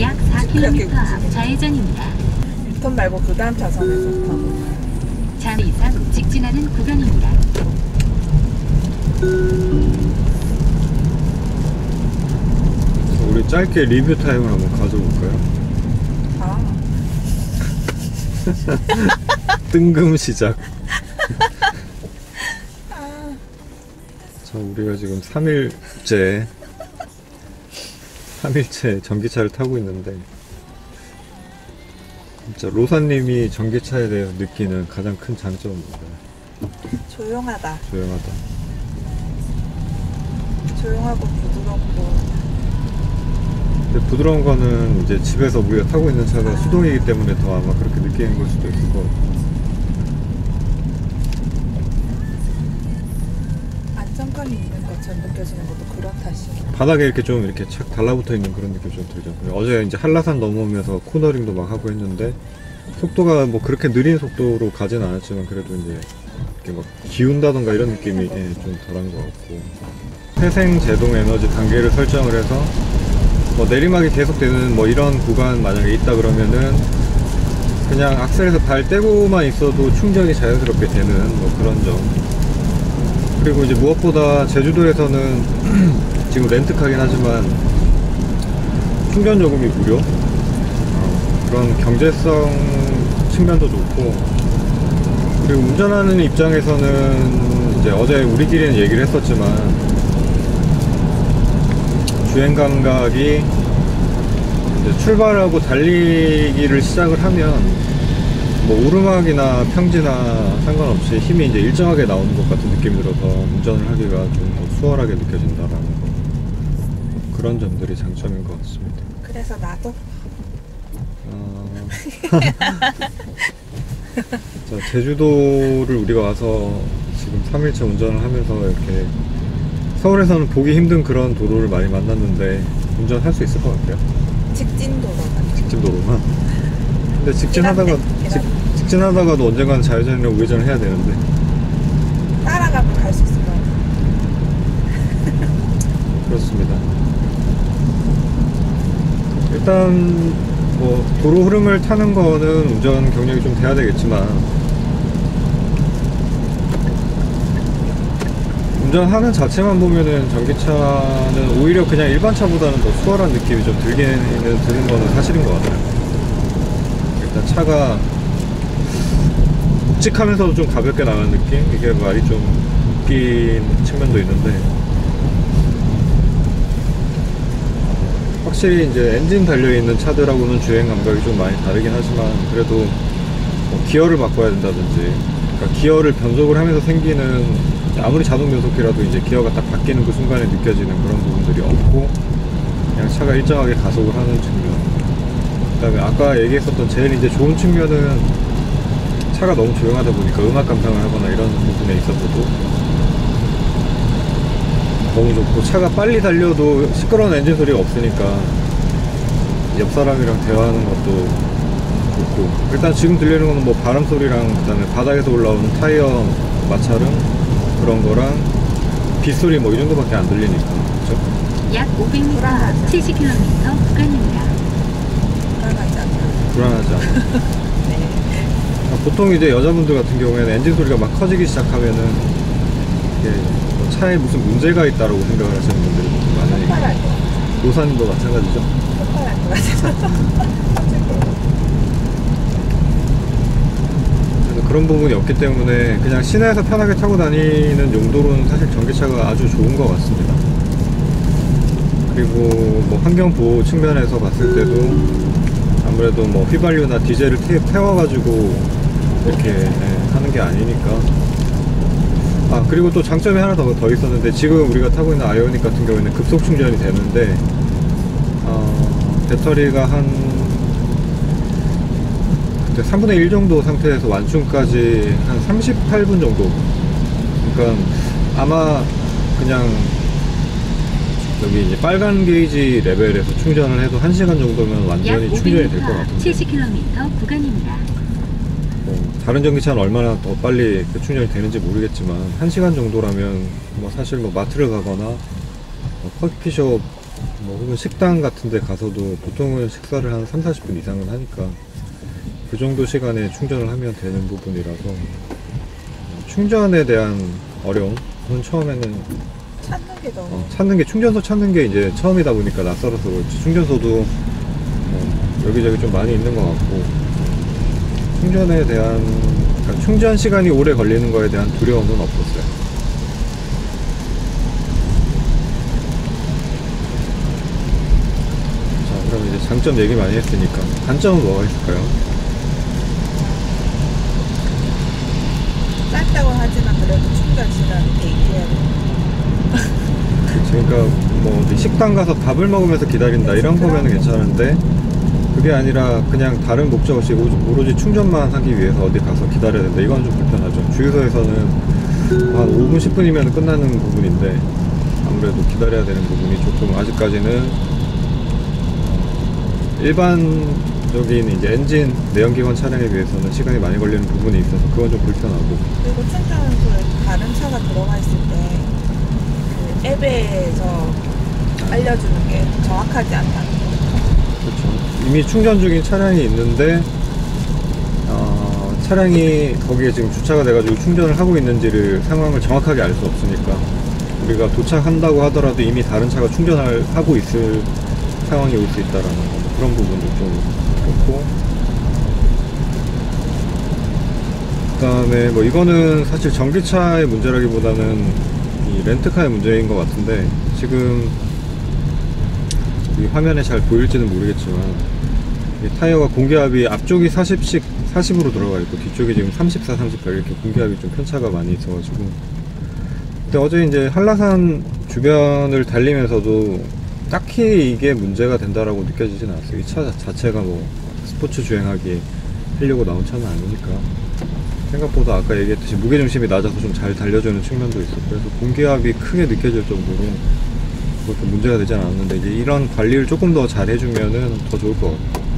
약 4km 앞 좌회전입니다. 넷. 유턴 말고 그 다음 차선에서 타고. 잠 이상 직진하는 구간입니다. 우리 짧게 리뷰 타임을 한번 가져볼까요? 아, 뜬금 시작. 아, 자, 우리가 지금 3일째, 3일째 전기차를 타고 있는데, 진짜 로사님이 전기차에 대해 느끼는 가장 큰 장점은 뭔가요? 조용하다. 조용하다. 조용하고 부드럽고. 근데 부드러운 거는 이제 집에서 우리가 타고 있는 차가 수동이기 때문에 더 아마 그렇게 느끼는 걸 수도 있을 것. 안 정감이 있는 것처럼 느껴지는 것도 그런 탓이에요. 바닥에 이렇게 좀 이렇게 착 달라붙어 있는 그런 느낌이 좀 들죠. 어제 이제 한라산 넘어오면서 코너링도 막 하고 했는데 속도가 뭐 그렇게 느린 속도로 가진 않았지만 그래도 이제 이렇게 막 기운다던가 이런 느낌이 예, 좀 덜한 것 같고 회생 제동 에너지 단계를 설정을 해서 뭐 내리막이 계속되는 뭐 이런 구간 만약에 있다 그러면은 그냥 악셀에서 발 떼고만 있어도 충전이 자연스럽게 되는 뭐 그런 점 그리고 이제 무엇보다 제주도에서는 지금 렌트카긴 하지만 충전 요금이 무료. 어, 그런 경제성 측면도 좋고. 그리고 운전하는 입장에서는 이제 어제 우리끼리는 얘기를 했었지만 주행 감각이 출발하고 달리기를 시작을 하면 뭐 오르막이나 평지나 상관없이 힘이 이제 일정하게 나오는 것 같은 느낌이 들어서 운전을 하기가 좀더 수월하게 느껴진다라는 거 그런 점들이 장점인 것 같습니다. 그래서 나도 어... 자, 제주도를 우리가 와서 지금 3일째 운전을 하면서 이렇게 서울에서는 보기 힘든 그런 도로를 많이 만났는데 운전할 수 있을 것 같아요. 직진 도로가. 직진 도로만. 근데 직진하다가 직, 직진하다가도 언젠가는 좌회전이나 우회전을 해야 되는데 따라가면 갈수 있을 것 같아요. 그렇습니다. 일단 뭐 도로 흐름을 타는 거는 운전 경력이 좀 돼야 되겠지만 운전하는 자체만 보면은 전기차는 오히려 그냥 일반 차보다는 더 수월한 느낌이 좀 들기는 드는 거는 사실인 것 같아요. 일단 차가 묵직하면서도 좀 가볍게 나가는 느낌? 이게 말이 좀 웃긴 측면도 있는데 확실히 이제 엔진 달려있는 차들하고는 주행 감각이 좀 많이 다르긴 하지만 그래도 뭐 기어를 바꿔야 된다든지 그러니까 기어를 변속을 하면서 생기는 아무리 자동 변속기라도 이제 기어가 딱 바뀌는 그 순간에 느껴지는 그런 부분들이 없고 그냥 차가 일정하게 가속을 하는 측면 그 다음에 아까 얘기했었던 제일 이제 좋은 측면은 차가 너무 조용하다 보니까 음악 감상을 하거나 이런 부분에 있어서도 너무 좋고 차가 빨리 달려도 시끄러운 엔진 소리가 없으니까 옆 사람이랑 대화하는 것도 좋고 일단 지금 들리는 거는 뭐 바람 소리랑 그다음에 바닥에서 올라오는 타이어 마찰음 그런 거랑 빗소리 뭐 이 정도밖에 안 들리니까 그렇죠? 약 500m 앞 불안하죠. 70km 구간입니다. 불안하지 않아요. 불안하지 않아 네. 보통 이제 여자분들 같은 경우에는 엔진 소리가 막 커지기 시작하면은 뭐 차에 무슨 문제가 있다라고 생각을 하시는 분들이 많으니까. 노사님도 마찬가지죠? 그래서 그런 부분이 없기 때문에 그냥 시내에서 편하게 타고 다니는 용도로는 사실 전기차가 아주 좋은 것 같습니다. 그리고 뭐 환경 보호 측면에서 봤을 때도 아무래도 뭐 휘발유나 디젤을 태, 태워가지고 이렇게 예, 하는 게 아니니까. 아 그리고 또 장점이 하나 더, 더 있었는데 지금 우리가 타고 있는 아이오닉 같은 경우에는 급속 충전이 되는데 어, 배터리가 한 그때 3분의 1 정도 상태에서 완충까지 한 38분 정도. 그러니까 아마 그냥 여기 이제 빨간 게이지 레벨에서 충전을 해도 1시간 정도면 약 완전히 충전이 될 500m 것앞 같은데 70km 구간입니다. 어, 다른 전기차는 얼마나 더 빨리 그 충전이 되는지 모르겠지만 1시간 정도라면 뭐 사실 뭐 마트를 가거나 뭐 커피숍 뭐 혹은 식당 같은 데 가서도 보통은 식사를 한 3, 40분 이상은 하니까 그 정도 시간에 충전을 하면 되는 부분이라서 충전에 대한 어려움은 처음에는 찾는 게 너무 어, 찾는 게 충전소 찾는 게 이제 처음이다 보니까 낯설어서 그렇지. 충전소도 어, 여기저기 좀 많이 있는 것 같고 충전에 대한 그러니까 충전 시간이 오래 걸리는 거에 대한 두려움은 없었어요. 자 그럼 이제 장점 얘기 많이 했으니까 단점은 뭐가 있을까요? 짧다고 하지만 그래도 충전 시간이 대기해야 그러니까 뭐 식당 가서 밥을 먹으면서 기다린다 이런 거면은 괜찮은데 그게 아니라 그냥 다른 목적 없이 오- 오로지 충전만 하기 위해서 어디 가서 기다려야 된다. 이건 좀 불편하죠. 주유소에서는 한 5분 10분이면 끝나는 부분인데 아무래도 기다려야 되는 부분이 조금 아직까지는 어, 일반적인 이제 엔진 내연기관 차량에 비해서는 시간이 많이 걸리는 부분이 있어서 그건 좀 불편하고. 그리고 충전소에 다른 차가 들어가 있을 때 그 앱에서 알려주는 게 정확하지 않다. 그렇죠. 이미 충전 중인 차량이 있는데 어, 차량이 거기에 지금 주차가 돼가지고 충전을 하고 있는지를 상황을 정확하게 알 수 없으니까 우리가 도착한다고 하더라도 이미 다른 차가 충전을 하고 있을 상황이 올 수 있다라는 거, 그런 부분도 좀 그렇고 그다음에 뭐 이거는 사실 전기차의 문제라기보다는 이 렌트카의 문제인 것 같은데 지금 이 화면에 잘 보일지는 모르겠지만 이 타이어가 공기압이 앞쪽이 40씩 40으로 들어가 있고 뒤쪽이 지금 34, 38 이렇게 공기압이 좀 편차가 많이 있어가지고. 근데 어제 이제 한라산 주변을 달리면서도 딱히 이게 문제가 된다라고 느껴지진 않았어요. 이 차 자체가 뭐 스포츠 주행하기 하려고 나온 차는 아니니까. 생각보다 아까 얘기했듯이 무게중심이 낮아서 좀 잘 달려주는 측면도 있었고 그래서 공기압이 크게 느껴질 정도로 그렇게 문제가 되지 않았는데 이제 이런 관리를 조금 더 잘 해주면은 더 좋을 것 같고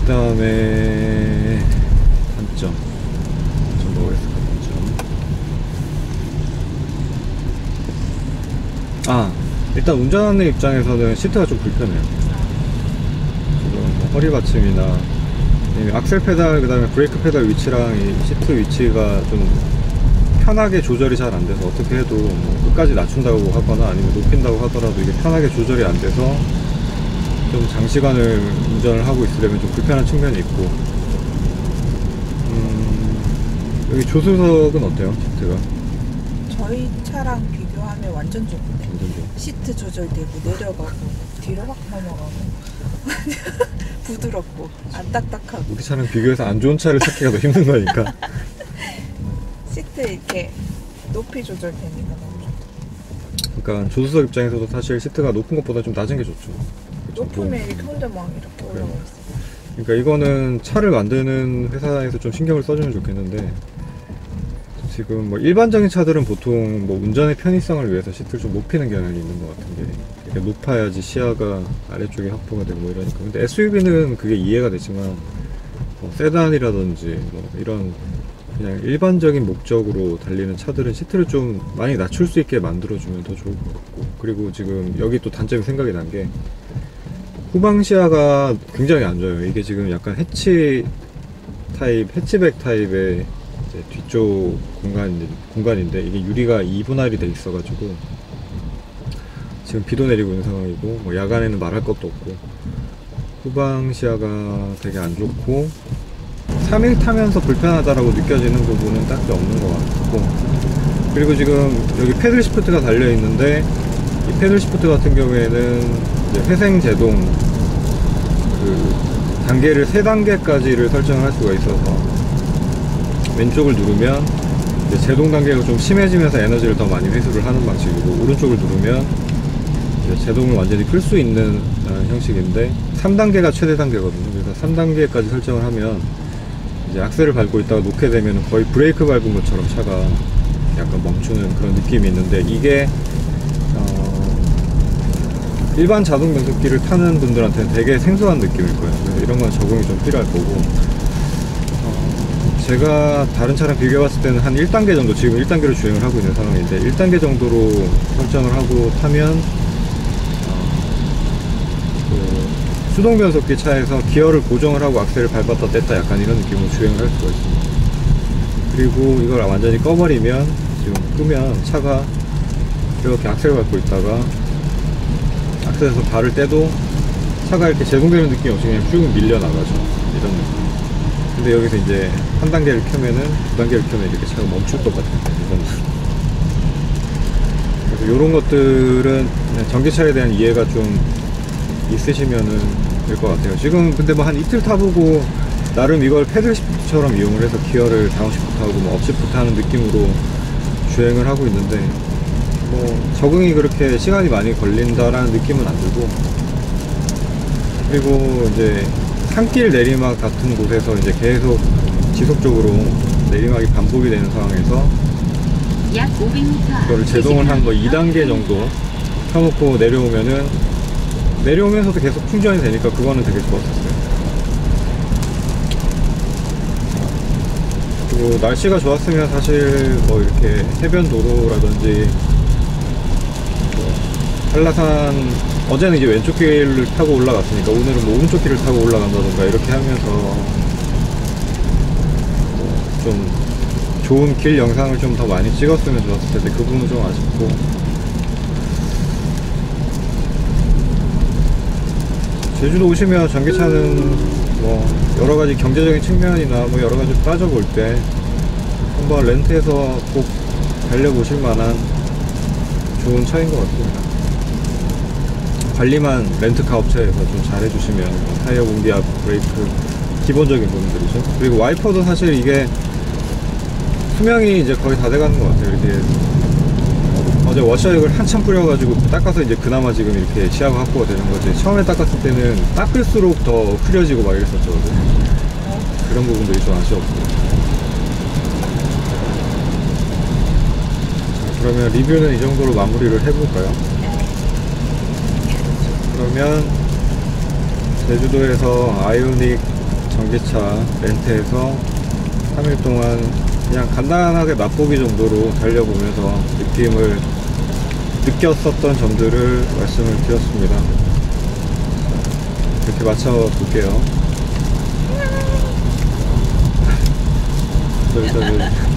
그 다음에 단점. 단점 뭐가 있을까 단점. 아 일단 운전하는 입장에서는 시트가 좀 불편해요. 지금 뭐 허리 받침이나 이 악셀 페달 그 다음에 브레이크 페달 위치랑 이 시트 위치가 좀 편하게 조절이 잘 안 돼서 어떻게 해도 뭐 끝까지 낮춘다고 하거나 아니면 높인다고 하더라도 이게 편하게 조절이 안 돼서 좀 장시간을 운전을 하고 있으려면 좀 불편한 측면이 있고. 음, 여기 조수석은 어때요? 시트가? 저희 차랑 비교하면 완전 좋은데 완전 좀 시트 조절되고 내려가고 뒤로 확 넘어가고. 부드럽고 안 딱딱하고. 우리 차랑 비교해서 안 좋은 차를 찾기가 더 힘든 거니까 이렇게 높이 조절되니까 너무 좋다. 그러니까 조수석 입장에서도 사실 시트가 높은 것보다 좀 낮은 게 좋죠? 높으면 이렇게 혼자 막 이렇게 올라가. 있어. 그러니까 이거는 차를 만드는 회사에서 좀 신경을 써주면 좋겠는데 지금 뭐 일반적인 차들은 보통 뭐 운전의 편의성을 위해서 시트를 좀 높이는 경향이 있는 것 같은 게 이렇게 높아야지 시야가 아래쪽에 확보가 되고 뭐 이러니까 근데 SUV는 그게 이해가 되지만 뭐 세단이라든지 뭐 이런 그냥 일반적인 목적으로 달리는 차들은 시트를 좀 많이 낮출 수 있게 만들어주면 더 좋을 것 같고 그리고 지금 여기 또 단점이 생각이 난 게 후방 시야가 굉장히 안 좋아요. 이게 지금 약간 해치 타입, 해치백 타입의 뒤쪽 공간, 공간인데 이게 유리가 2분할이 돼 있어 가지고 지금 비도 내리고 있는 상황이고 뭐 야간에는 말할 것도 없고 후방 시야가 되게 안 좋고 3일 타면서 불편하다라고 느껴지는 부분은 딱히 없는 것 같고 그리고 지금 여기 패들 시프트가 달려 있는데 이 패들 시프트 같은 경우에는 회생 제동 그 단계를 세 단계까지를 설정을 할 수가 있어서 왼쪽을 누르면 제동 단계가 좀 심해지면서 에너지를 더 많이 회수를 하는 방식이고 오른쪽을 누르면 제동을 완전히 끌 수 있는 어, 형식인데 3단계가 최대 단계거든요. 그래서 3단계까지 설정을 하면 이제 악셀을 밟고 있다가 놓게 되면 거의 브레이크 밟은 것처럼 차가 약간 멈추는 그런 느낌이 있는데 이게 어, 일반 자동 변속기를 타는 분들한테는 되게 생소한 느낌일 거예요. 그래서 이런 건 적응이 좀 필요할 거고 제가 다른 차랑 비교해 봤을 때는 한 1단계 정도 지금 1단계로 주행을 하고 있는 상황인데 1단계 정도로 설정을 하고 타면 어, 그 수동 변속기 차에서 기어를 고정을 하고 악셀을 밟았다 뗐다 약간 이런 느낌으로 주행을 할 수가 있습니다. 그리고 이걸 완전히 꺼버리면 지금 끄면 차가 이렇게 악셀 밟고 있다가 악셀에서 발을 떼도 차가 이렇게 제동되는 느낌이 없이 그냥 쭉 밀려나가죠. 이런 느낌. 근데 여기서 이제 한 단계를 켜면은 두 단계를 켜면 이렇게 차가 멈출 것 같은 이런 느낌. 그래서 이런 것들은 전기차에 대한 이해가 좀 있으시면은 될 것 같아요. 지금 근데 뭐 한 이틀 타보고 나름 이걸 패들 시프트처럼 이용을 해서 기어를 다운 시프트하고 뭐 업 시프트 하는 느낌으로 주행을 하고 있는데 뭐 적응이 그렇게 시간이 많이 걸린다라는 느낌은 안 들고 그리고 이제 산길 내리막 같은 곳에서 이제 계속 지속적으로 내리막이 반복이 되는 상황에서 약 500m 앞 그거를 제동을 한 뭐 2단계 정도 켜놓고 내려오면은 내려오면서도 계속 충전이 되니까 그거는 되게 좋았었어요. 그리고 날씨가 좋았으면 사실 뭐 이렇게 해변 도로라든지 뭐 한라산 어제는 이제 왼쪽 길을 타고 올라갔으니까 오늘은 뭐 오른쪽 길을 타고 올라간다던가 이렇게 하면서 뭐 좀 좋은 길 영상을 좀 더 많이 찍었으면 좋았을 텐데 그 부분은 좀 아쉽고 제주도 오시면 전기차는 뭐 여러 가지 경제적인 측면이나 뭐 여러 가지 따져볼 때 한번 렌트해서 꼭 달려보실 만한 좋은 차인 것 같습니다. 관리만 렌트카 업체에서 좀 잘 해주시면 뭐 타이어 공기압, 브레이크 기본적인 부분들이죠. 그리고 와이퍼도 사실 이게 수명이 이제 거의 다 돼가는 것 같아요. 이렇게 어제 워셔액을 한참 뿌려가지고 닦아서 이제 그나마 지금 이렇게 시야가 확보가 되는 거지. 처음에 닦았을 때는 닦을수록 더 흐려지고 막 이랬었죠. 그런 부분들이 좀 아쉬웠고. 자, 그러면 리뷰는 이 정도로 마무리를 해볼까요? 그러면 제주도에서 아이오닉 전기차 렌트해서 3일 동안 그냥 간단하게 맛보기 정도로 달려보면서 느낌을 느꼈었던 점들을 말씀을 드렸습니다. 이렇게 맞춰볼게요. 저기, 저기.